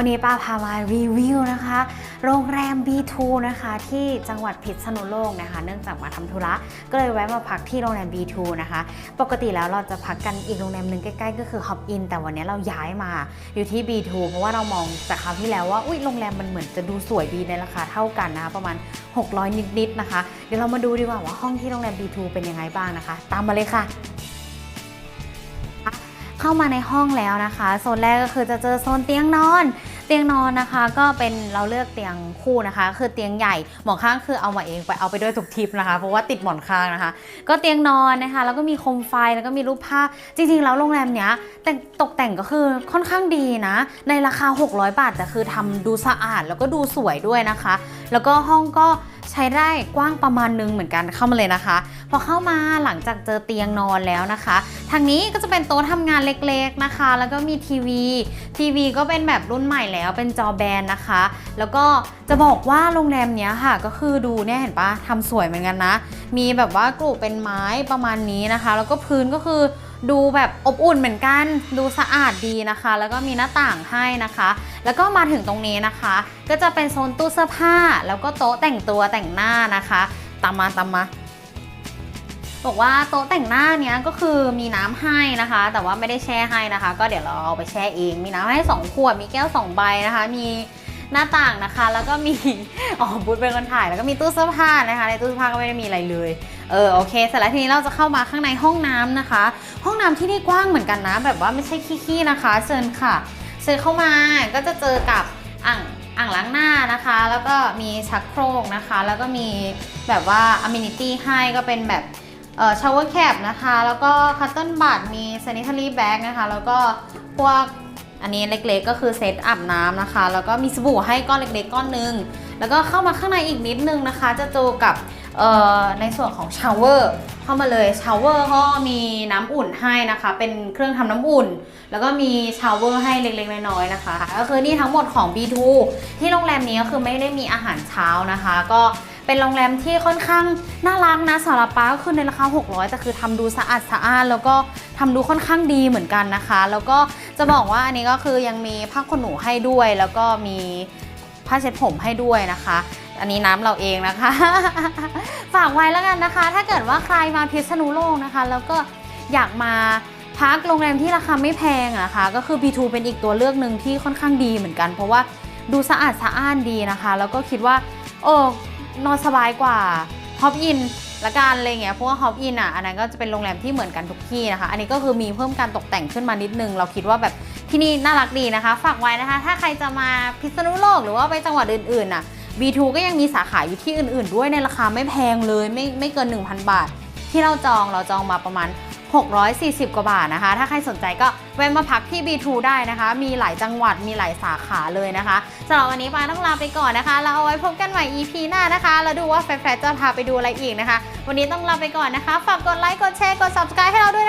วันนี้ป้าพามารีวิวนะคะ โรงแรม B2 นะคะ ที่จังหวัดพิษณุโลกนะคะ เนื่องจากมาทำธุระก็เลยแวะมาพักที่โรงแรม B2 นะคะ ปกติแล้วเราจะพักกันอีกโรงแรมหนึ่งใกล้ๆ ก็คือ Hop In แต่วันนี้เราย้ายมาอยู่ที่ B2 เพราะว่าเรามองจากคราวที่แล้วว่าอุ้ยโรงแรมมันเหมือนจะดูสวยดีในราคาเท่ากันนะคะประมาณ 600 นิดๆนะคะ เดี๋ยวเรามาดูดีกว่าว่าห้องที่โรงแรม B2 เป็นยังไงบ้างนะคะ ตามมาเลยค่ะ เข้ามาในห้องแล้วนะคะโซนแรกก็คือจะเจอโซนเตียงนอน เตียงนอนนะคะ ก็เป็นเราเลือกเตียงคู่นะคะ คือเตียงใหญ่หมอนข้างคือเอามาเองไปเอาไปด้วยทุกทิปนะคะ เพราะว่าติดหมอนข้างนะคะ ก็เตียงนอนนะคะ แล้วก็มีโคมไฟแล้วก็มีรูปภาพจริงๆ แล้วโรงแรมเนี้ยแต่งตกแต่งก็คือค่อนข้างดีนะ ในราคา 600 บาทแต่คือทำดูสะอาดแล้วก็ดูสวยด้วยนะคะ แล้วก็ห้องก็ ใช้ได้กว้างประมาณนึงเหมือนกันเข้ามาเลยนะคะ พอเข้ามาหลังจากเจอเตียงนอนแล้วนะคะ ทางนี้ก็จะเป็นโต๊ะทำงานเล็กๆนะคะ แล้วก็มีทีวี ทีวีก็เป็นแบบรุ่นใหม่แล้วเป็นจอแบนนะคะ แล้วก็จะบอกว่าโรงแรมเนี้ยค่ะ ก็คือดูเนี่ยเห็นปะทำสวยเหมือนกันนะ มีแบบว่ากรุเป็นไม้ประมาณนี้นะคะ แล้วก็พื้นก็คือ ดูแบบอบอุ่นเหมือนกัน ดูสะอาดดีนะคะ แล้วก็มีหน้าต่างให้นะคะ แล้วก็มาถึงตรงนี้นะคะ ก็จะเป็นโซนตู้เสื้อผ้า แล้วก็โต๊ะแต่งตัวแต่งหน้านะคะ ตามมาตามมาบอกว่าโต๊ะแต่งหน้าเนี้ยก็คือมีน้ำให้นะคะ แต่ว่าไม่ได้แช่ให้นะคะ ก็เดี๋ยวเราเอาไปแช่เอง มีน้ำให้ 2 ขวด มีแก้ว 2 ใบนะคะ มี หน้าต่างนะคะ แล้วก็มีอ๋อบูธเป็นคนถ่ายแล้วก็มีตู้เสื้อผ้านะคะ ในตู้เสื้อผ้าก็ไม่ได้มีอะไรเลยเออโอเคเสร็จแล้วทีนี้เราจะเข้ามาข้างในห้องน้ำนะคะ ห้องน้ำที่นี่กว้างเหมือนกันนะ แบบว่าไม่ใช่ขี้ๆนะคะเชิญค่ะเชิญเข้ามาก็จะเจอกับอ่างอ่างล้างหน้านะคะ แล้วก็มีชักโครกนะคะ แล้วก็มีแบบว่าอ m มินิตี้ให้ก็เป็นแบบเอ่อชาวเวอร์แคปนะคะ แล้วก็คัตเติ้ลบัตมี sanitary bag นะคะ แล้วก็พวก อันนี้เล็กๆก็คือเซตอาบน้ำนะคะ แล้วก็มีสบู่ให้ก้อนเล็กๆก้อนหนึง แล้วก็เข้ามาข้างในอีกนิดนึงนะคะ จะเจอกับในส่วนของชาวเวอร์เข้ามาเลยชาวเวอร์ก็มีน้ำอุ่นให้นะคะ เป็นเครื่องทำน้ำอุ่น แล้วก็มีชาวเวอร์ให้เล็กๆน้อยๆนะคะ ก็คือนี่ทั้งหมดของ B2 ที่โรงแรมนี้ก็คือไม่ได้มีอาหารเช้านะคะ ก็เป็นโรงแรมที่ค่อนข้างน่ารักนะสำหรับป้าก็คือในราคา 600แต่คือทำดูสะอาดสะอาดแล้วก็ ทำดูค่อนข้างดีเหมือนกันนะคะ แล้วก็จะบอกว่าอันนี้ก็คือยังมีผ้าขนหนูให้ด้วย แล้วก็มีผ้าเช็ดผมให้ด้วยนะคะ อันนี้น้ำเราเองนะคะ ฝากไว้แล้วกันนะคะ ถ้าเกิดว่าใครมาพิษณุโลกนะคะ แล้วก็อยากมาพักโรงแรมที่ราคาไม่แพงอะนะคะ ก็คือ B2 เป็นอีกตัวเลือกหนึ่งที่ค่อนข้างดีเหมือนกัน เพราะว่าดูสะอาดสะอ้านดีนะคะ แล้วก็คิดว่าเออนอนสบายกว่าฮอปอิน ละกันอะไรเงี้ยเพราะว่าฮอปอินอะอันนั้นก็จะเป็นโรงแรมที่เหมือนกันทุกที่นะคะ อันนี้ก็คือมีเพิ่มการตกแต่งขึ้นมานิดนึง เราคิดว่าแบบที่นี่น่ารักดีนะคะ ฝากไว้นะคะ ถ้าใครจะมาพิษณุโลกหรือว่าไปจังหวัดอื่นๆน่ะ B2 ก็ยังมีสาขาอยู่ที่อื่นๆ ด้วยในราคาไม่แพงเลยไม่ไม่เกิน 1,000 บาท ที่เราจองเราจองมาประมาณ 640 กว่าบาทนะคะ ถ้าใครสนใจก็แวะมาพักที่ B2 ได้นะคะ มีหลายจังหวัดมีหลายสาขาเลยนะคะสำหรับวันนี้ปาต้องลาไปก่อนนะคะ เราเอาไว้พบกันใหม่ EP หน้านะคะ แล้วดูว่าแฟร์ๆจะพาไปดูอะไรอีกนะคะ วันนี้ต้องลาไปก่อนนะคะ ฝากกดไลค์กดแชร์กด subscribe ให้เราด้วย